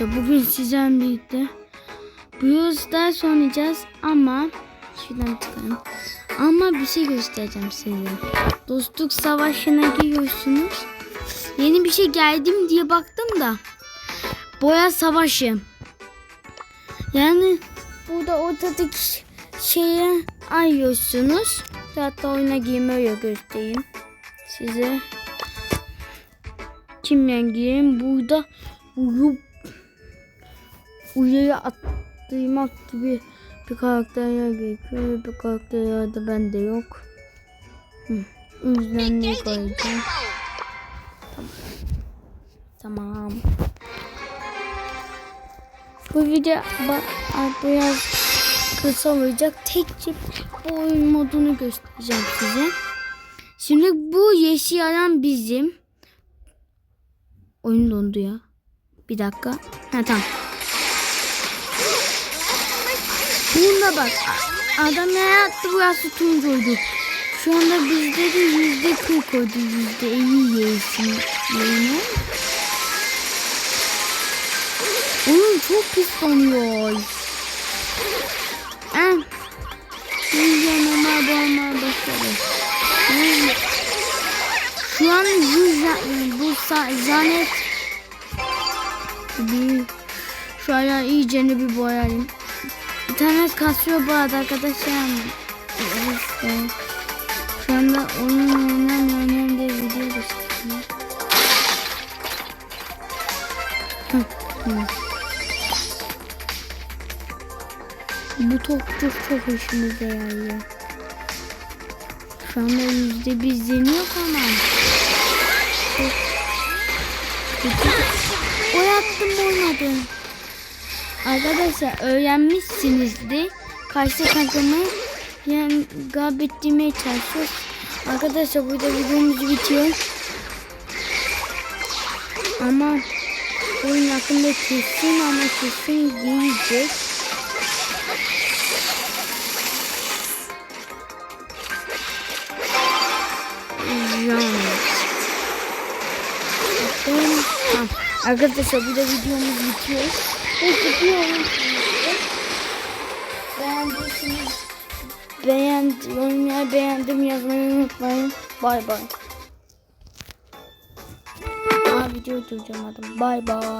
arkadaşlar bugün sizden birlikte Brawl Stars oynayacağız ama şuradan çıkalım. Ama bir şey göstereceğim size. Dostluk savaşına giriyorsunuz. Yeni bir şey geldim diye baktım da. Boya savaşı. Yani burada ortadaki şeye ayıyorsunuz. Hatta oyuna girme öyle göstereyim size. Kimden gireyim? Burada uyup uyuya atlamak gibi bir karakterler gerekiyor. Bir karakterler de bende yok. Hı. O yüzden ne koyacağım? Tamam. Tamam. Bu video biraz kısa olacak. Tek çift bu oyun modunu göstereceğim size. Şimdi bu yeşil alan bizim. Oyun dondu ya. Bir dakika. Ha tamam. Bunda bak. Adam ne yaptı burası tuncuydu. Şu anda bizde de yüzde kırk oldu. Yüzde elli yeşil. Yine. Oyun çok pis donuyor. Eh. Yüzde normal dolmaya başladı. Eh. Şu an yüz bu zanet bir şöyle iyice bir boyayayım. İnternet kasıyor bu arada arkadaşlar. İşte. Şu anda onun oynayan oynayan diye video gösteriyor. Bu top çok çok hoşumuza yarıyor. Şu anda yüzde bir zeni yok ama. Çok kötü. O yaptım olmadı. Arkadaşlar öğrenmişsinizdir. Karşı takımı yani galip ettirmeye çalışıyoruz. Arkadaşlar burada videomuz bitiyor. Ama oyun hakkında kesin ama kesin gelecek. Arkadaşlar burada videomuz bitiyor. Şimdi. Beğendiyseniz beğen, yorumlara beğendim yazmayı unutmayın. Bay bay. Aa video duracağım adam. Bay bay.